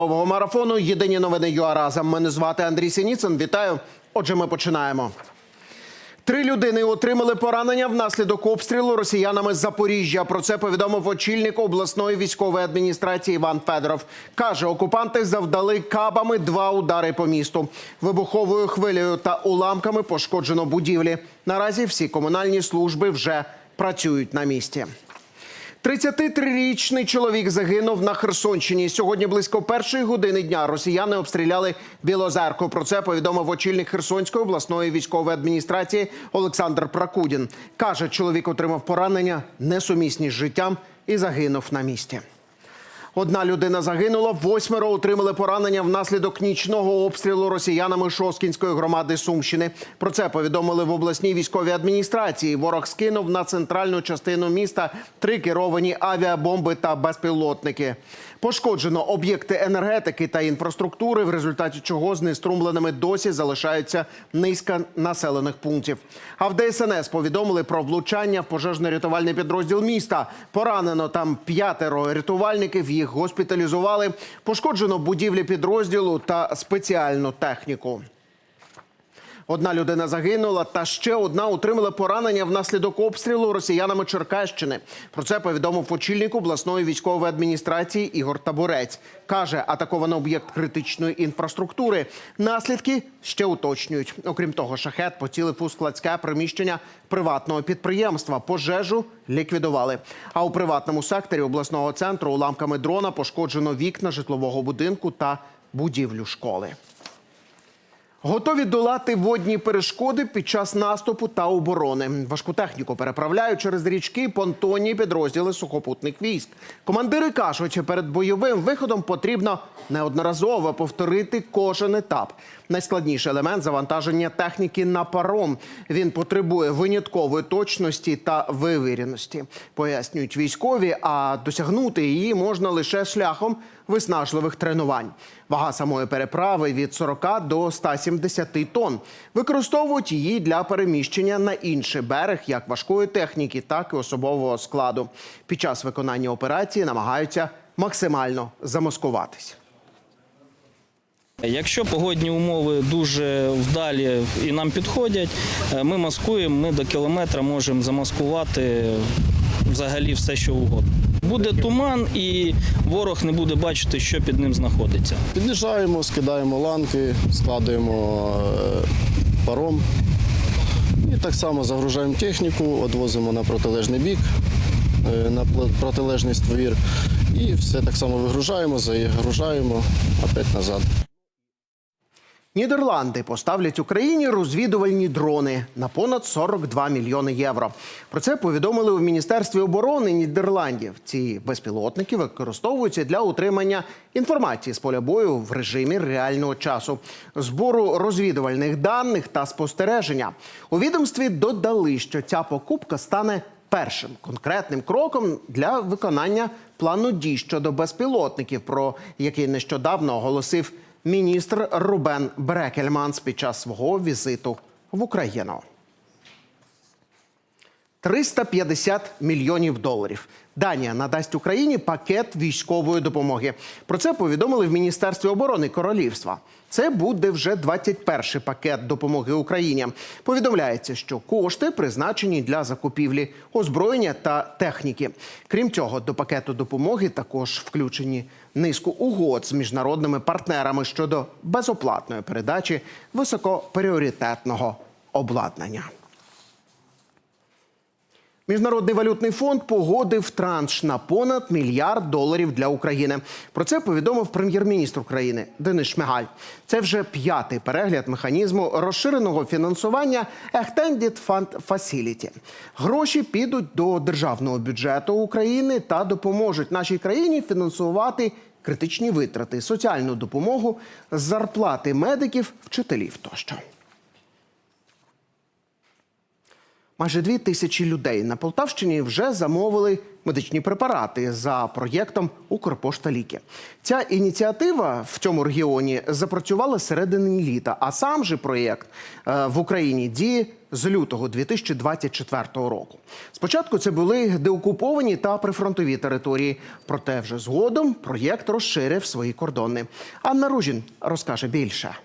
Нового марафону Єдині новини ЮА разом. Мене звати Андрій Сініцин. Вітаю. Отже, ми починаємо. Три людини отримали поранення внаслідок обстрілу росіянами з Запоріжжя. Про це повідомив очільник обласної військової адміністрації Іван Федоров. Каже, окупанти завдали кабами два удари по місту. Вибуховою хвилею та уламками пошкоджено будівлі. Наразі всі комунальні служби вже працюють на місці. 33-річний чоловік загинув на Херсонщині. Сьогодні близько першої години дня росіяни обстріляли Білозерку. Про це повідомив очільник Херсонської обласної військової адміністрації Олександр Пракудін. Каже, чоловік отримав поранення несумісні з життям і загинув на місці. Одна людина загинула, восьмеро отримали поранення внаслідок нічного обстрілу росіянами Шоскінської громади Сумщини. Про це повідомили в обласній військовій адміністрації. Ворог скинув на центральну частину міста три керовані авіабомби та безпілотники. Пошкоджено об'єкти енергетики та інфраструктури, в результаті чого знеструмленими досі залишаються низка населених пунктів. А в ДСНС повідомили про влучання в пожежно-рятувальний підрозділ міста. Поранено там п'ятеро рятувальників. Їх госпіталізували. Пошкоджено будівлі підрозділу та спеціальну техніку. Одна людина загинула, та ще одна отримала поранення внаслідок обстрілу росіянами Черкащини. Про це повідомив очільник обласної військової адміністрації Ігор Табурець. Каже, атаковано об'єкт критичної інфраструктури. Наслідки ще уточнюють. Окрім того, шахет поцілив у складське приміщення приватного підприємства. Пожежу ліквідували. А у приватному секторі обласного центру уламками дрона пошкоджено вікна житлового будинку та будівлю школи. Готові долати водні перешкоди під час наступу та оборони. Важку техніку переправляють через річки понтонні підрозділи сухопутних військ. Командири кажуть, перед бойовим виходом потрібно неодноразово повторити кожен етап. Найскладніший елемент завантаження техніки на паром. Він потребує виняткової точності та вивіреності. Пояснюють військові, а досягнути її можна лише шляхом виснажливих тренувань. Вага самої переправи від 40 до 170 тонн. Використовують її для переміщення на інший берег як важкої техніки, так і особового складу. Під час виконання операції намагаються максимально замаскуватись. Якщо погодні умови дуже вдалі і нам підходять, е, ми маскуємо, ми до кілометра можемо замаскувати взагалі все, що угодно. Буде туман, і ворог не буде бачити, що під ним знаходиться. Під'їжджаємо, скидаємо ланки, складуємо е, паром. І так само загружаємо техніку, відвозимо на протилежний бік, е, на протилежний ствір. І все так само вигружаємо, загружаємо, опять назад. Нідерланди поставлять Україні розвідувальні дрони на понад 42 мільйони євро. Про це повідомили у міністерстві оборони Нідерландів. Ці безпілотники використовуються для утримання інформації з поля бою в режимі реального часу, збору розвідувальних даних та спостереження. У відомстві додали, що ця покупка стане першим конкретним кроком для виконання плану дій щодо безпілотників, про який нещодавно оголосив міністр Рубен Брекельманс під час свого візиту в Україну. 350 мільйонів доларів. Данія надасть Україні пакет військової допомоги. Про це повідомили в Міністерстві оборони Королівства. Це буде вже 21-й пакет допомоги Україні. Повідомляється, що кошти призначені для закупівлі озброєння та техніки. Крім цього, до пакету допомоги також включені низку угод з міжнародними партнерами щодо безоплатної передачі високопріоритетного обладнання. Міжнародний валютний фонд погодив транш на понад мільярд доларів для України. Про це повідомив прем'єр-міністр України Денис Шмигаль. Це вже п'ятий перегляд механізму розширеного фінансування Extended Fund Facility. Гроші підуть до державного бюджету України та допоможуть нашій країні фінансувати критичні витрати, соціальну допомогу, зарплати медиків, вчителів тощо. Майже дві тисячі людей на Полтавщині вже замовили медичні препарати за проєктом Укрпошта ліки. Ця ініціатива в цьому регіоні запрацювала середини літа, а сам же проєкт е, в Україні діє з лютого 2024 року. Спочатку це були деокуповані та прифронтові території, проте вже згодом проєкт розширив свої кордони. Анна Ружін розкаже більше.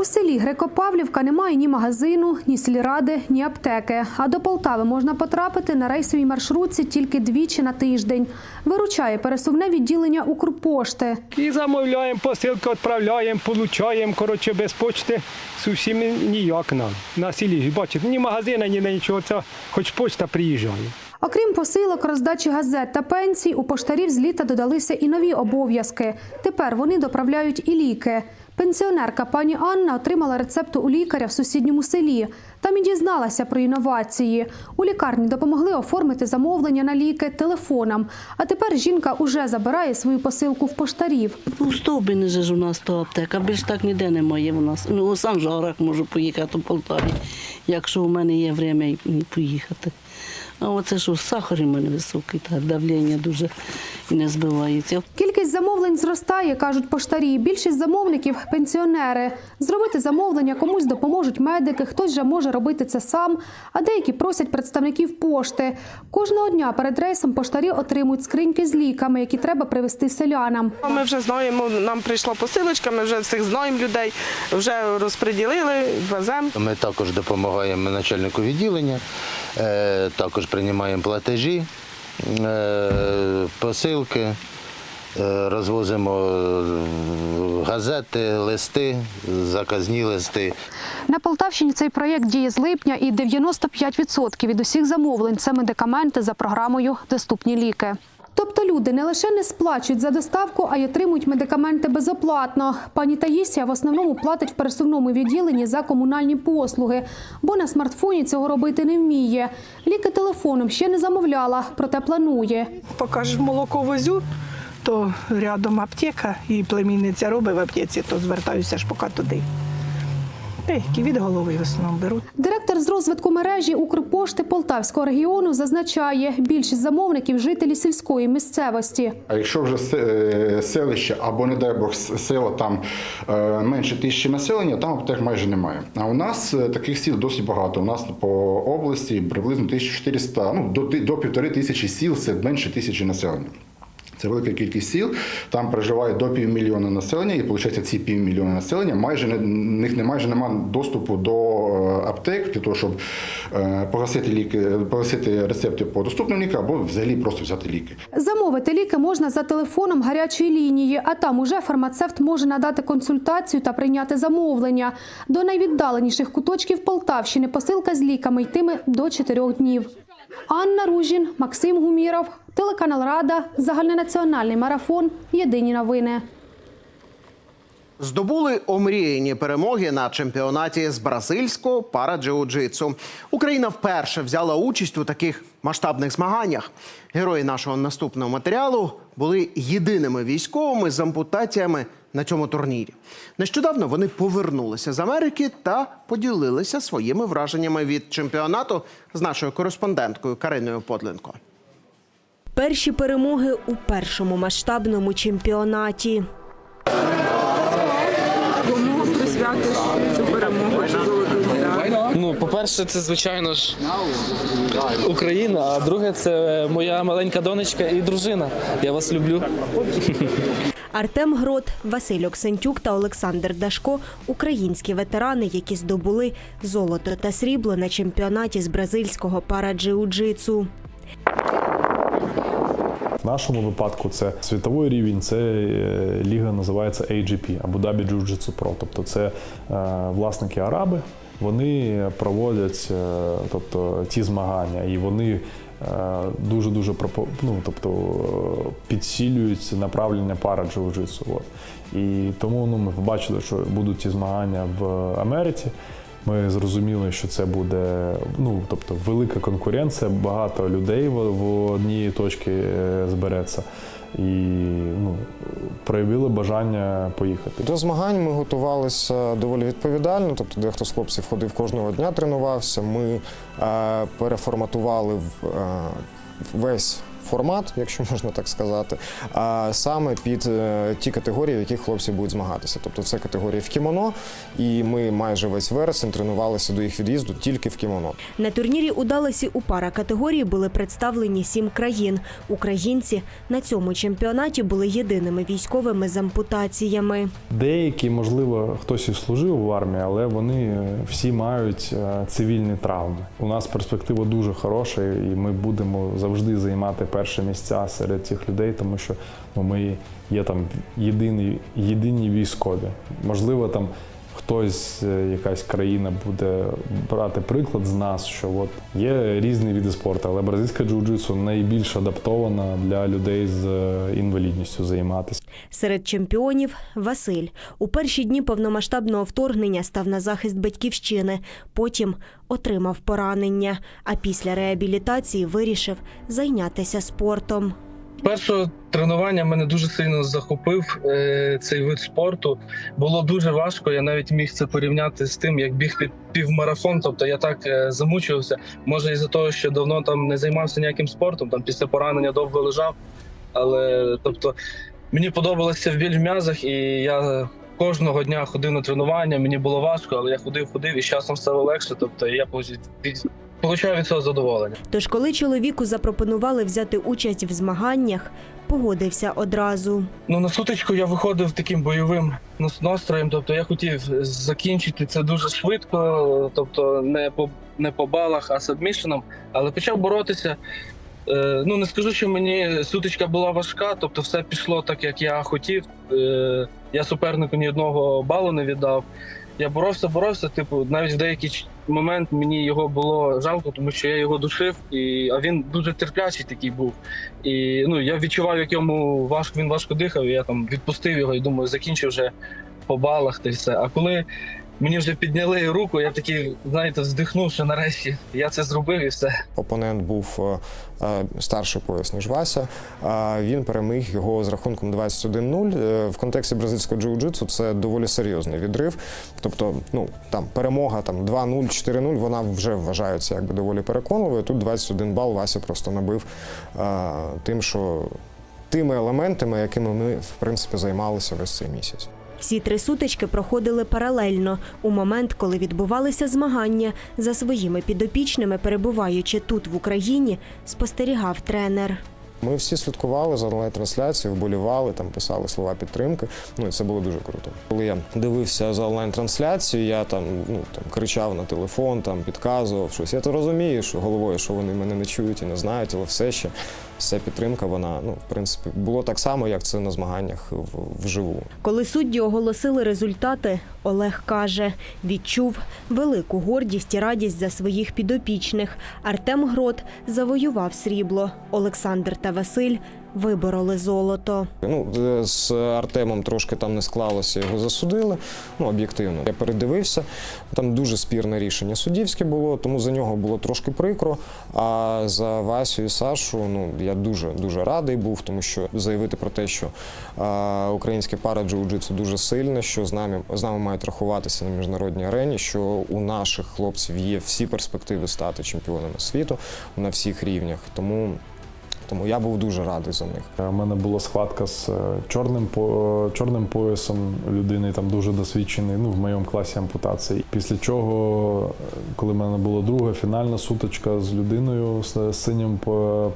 У селі Греко-Павлівка немає ні магазину, ні сільради, ні аптеки. А до Полтави можна потрапити на рейсовій маршрутці тільки двічі на тиждень. Виручає пересувне відділення Укрпошти. І замовляємо, посилки відправляємо, получаємо, коротше, без почти зовсім ніяк нам. На селі, бачите, ні магазина, ні на нічого, це хоч почта приїжджає. Окрім посилок, роздачі газет та пенсій, у поштарів з літа додалися і нові обов'язки. Тепер вони доправляють і ліки. Пенсіонерка пані Анна отримала рецепт у лікаря в сусідньому селі. Там і дізналася про інновації. У лікарні допомогли оформити замовлення на ліки телефоном. А тепер жінка уже забирає свою посилку в поштарів. У Стовбині же ж у нас то аптека, більш так ніде немає в нас. Ну, у Санжарах можу поїхати у Полтаві, якщо у мене є время поїхати. А оце що, сахар у мене високий, так, давлення дуже і не збивається. Кількість замовлень зростає, кажуть поштарі. Більшість замовників пенсіонери. Зробити замовлення комусь допоможуть медики, хтось же може робити це сам, а деякі просять представників пошти. Кожного дня перед рейсом поштарі отримують скриньки з ліками, які треба привезти селянам. Ми вже знаємо, нам прийшла посилочка, ми вже всіх знаємо людей, вже розподілили, веземо. Ми також допомагаємо начальнику відділення, е, також приймаємо платежі, е, посилки, розвозимо е, газети, листи, заказні листи. На Полтавщині цей проєкт діє з липня, і 95% від усіх замовлень це медикаменти за програмою Доступні ліки. Тобто люди не лише не сплачують за доставку, а й отримують медикаменти безоплатно. Пані Таїсія в основному платить в пересувному відділенні за комунальні послуги, бо на смартфоні цього робити не вміє. Ліки телефоном ще не замовляла, проте планує. Поки ж молоко возю, то рядом аптека і племінниця робить в аптеці, то звертаюся ж поки туди. Деякі від голови в основному беруть. Директор з розвитку мережі Укрпошти Полтавського регіону зазначає, більшість замовників жителі сільської місцевості. А якщо вже е, селище або, не дай Бог, село там е, менше тисячі населення, там аптек майже немає. А у нас е, таких сіл досить багато. У нас по області приблизно 1400, ну до, до півтори тисячі сіл це менше тисячі населення. Це велика кількість сіл. Там проживає до півмільйона населення, і виходить, ці півмільйона населення майже не них не майже немає доступу до е, аптек для того, щоб е, погасити ліки, погасити рецепти по доступним лікам або взагалі просто взяти ліки. Замовити ліки можна за телефоном гарячої лінії, а там уже фармацевт може надати консультацію та прийняти замовлення. До найвіддаленіших куточків Полтавщини посилка з ліками йтиме до 4 днів. Анна Ружін, Максим Гуміров, телеканал Рада, загальнонаціональний марафон. Єдині новини. Здобули омріяні перемоги на чемпіонаті з бразильського параджиу-джитсу. Україна вперше взяла участь у таких масштабних змаганнях. Герої нашого наступного матеріалу були єдиними військовими з ампутаціями на цьому турнірі. Нещодавно вони повернулися з Америки та поділилися своїми враженнями від чемпіонату з нашою кореспонденткою Кариною Подленко. Перші перемоги у першому масштабному чемпіонаті. Кому присвятиш цю перемогу? Ну, по-перше, це звичайно ж Україна, а друге це моя маленька донечка і дружина. Я вас люблю. Артем Грот, Василь Оксентюк та Олександр Дашко – українські ветерани, які здобули золото та срібло на чемпіонаті з бразильського параджиу-джитсу. В нашому випадку це світовий рівень, це е, ліга називається AGP Abu Dhabi Jiu-Jitsu Pro. Тобто це е, власники араби. Вони проводять е, тобто, ті змагання, і вони дуже дуже ну, тобто, е, підсилюють направлення пара джиу-джитсу. І тому ну, ми побачили, що будуть ті змагання в Америці. Ми зрозуміли, що це буде ну, тобто, велика конкуренція, багато людей в, в одній точці е, збереться. і ну, проявили бажання поїхати. До змагань ми готувалися доволі відповідально. Тобто, дехто з хлопців ходив кожного дня, тренувався. Ми е, переформатували е, весь формат, якщо можна так сказати, а саме під е, ті категорії, в яких хлопці будуть змагатися. Тобто це категорії в кімоно, і ми майже весь вересень тренувалися до їх від'їзду тільки в кімоно. На турнірі у Даласі у пара категорії були представлені сім країн. Українці на цьому чемпіонаті були єдиними військовими з ампутаціями. Деякі, можливо, хтось і служив в армії, але вони е, всі мають е, цивільні травми. У нас перспектива дуже хороша, і ми будемо завжди займати перші місця серед цих людей, тому що ну, ми є там єдині, єдині військові. Можливо, там хтось, е, якась країна буде брати приклад з нас, що от є різні види спорту, але бразильська джиу-джитсу найбільш адаптована для людей з е, інвалідністю займатися. Серед чемпіонів Василь у перші дні повномасштабного вторгнення став на захист батьківщини. Потім отримав поранення. А після реабілітації вирішив зайнятися спортом. Першого тренування мене дуже сильно захопив е, цей вид спорту. Було дуже важко. Я навіть міг це порівняти з тим, як бігти півмарафон. Тобто я так е, замучився. Може, із-за того, що давно там не займався ніяким спортом, там після поранення довго лежав. Але тобто мені подобалося в біль в м'язах, і я кожного дня ходив на тренування. Мені було важко, але я ходив, ходив і з часом стало легше. Тобто я получав від цього задоволення. Тож, коли чоловіку запропонували взяти участь в змаганнях, погодився одразу. Ну на сутичку я виходив таким бойовим нас- настроєм. Тобто я хотів закінчити це дуже швидко, тобто не по не по балах, а сабмішеном, але почав боротися. Е, ну не скажу, що мені сутичка була важка, тобто все пішло так, як я хотів. Е, я супернику ні одного балу не віддав. Я боровся, боровся. Типу, навіть в деякий момент мені його було жалко, тому що я його душив, і а він дуже терплячий такий був. І ну я відчував, як йому важко він важко дихав. І я там відпустив його і думаю, закінчив вже по балах та й все. А коли мені вже підняли руку, я такий, знаєте, вздихнув, що нарешті я це зробив і все. Опонент був е, е, старший пояс, ніж Вася. А Він переміг його з рахунком 21-0. Е, В контексті бразильського джиу-джитсу це доволі серйозний відрив. Тобто, ну там перемога там 2-0, 4-0, вона вже вважається якби доволі переконливою. Тут 21 бал Вася просто набив тим, що тими елементами, якими ми в принципі займалися весь цей місяць. Всі три сутички проходили паралельно. У момент, коли відбувалися змагання, за своїми підопічними, перебуваючи тут в Україні, спостерігав тренер. Ми всі слідкували за онлайн-трансляцією, вболівали, там писали слова підтримки. Ну і це було дуже круто. Коли я дивився за онлайн-трансляцією, я там ну там кричав на телефон, там підказував щось. Я то розумію, що головою, що вони мене не чують і не знають, але все ще вся підтримка, вона ну в принципі було так само, як це на змаганнях вживу. Коли судді оголосили результати, Олег каже, відчув велику гордість і радість за своїх підопічних. Артем Грот завоював срібло. Олександр та Василь вибороли золото. Ну, е, з Артемом трошки там не склалося, його засудили. Ну, об'єктивно. Я передивився. Там дуже спірне рішення суддівське було, тому за нього було трошки прикро. А за Васю і Сашу, ну я дуже дуже радий був, тому що заявити про те, що е, українське пара джиу-джитсу дуже сильне, що з нами з нами мають рахуватися на міжнародній арені, що у наших хлопців є всі перспективи стати чемпіонами світу на всіх рівнях. Тому. Тому я був дуже радий за них. У мене була схватка з е, чорним по чорним поясом людини, там дуже досвідчений. Ну в моєму класі ампутації. Після чого, е, коли в мене була друга фінальна сутичка з людиною з синім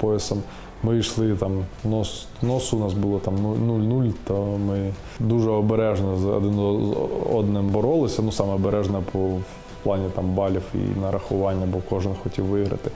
поясом. Ми йшли там нос носу у нас було там 0-0, то ми дуже обережно з один з одним боролися. Ну саме обережно по в плані там балів і нарахування, бо кожен хотів виграти.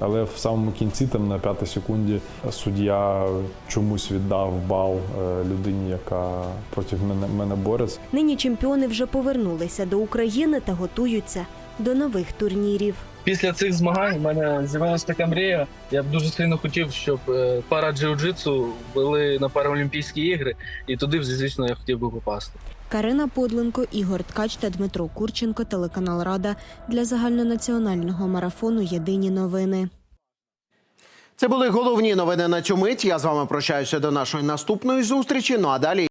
Але в самому кінці, там на п'ятій секунді, суддя чомусь віддав бал е, людині, яка проти мене, мене бореться. Нині чемпіони вже повернулися до України та готуються до нових турнірів. Після цих змагань в мене з'явилася така мрія. Я б дуже сильно хотів, щоб е, пара джиу-джитсу вели на Паралімпійські ігри, і туди, звісно, я хотів би попасти. Карина Подленко, Ігор Ткач та Дмитро Курченко, телеканал Рада для загальнонаціонального марафону Єдині новини. Це були головні новини на цю мить. Я з вами прощаюся до нашої наступної зустрічі. Ну а далі.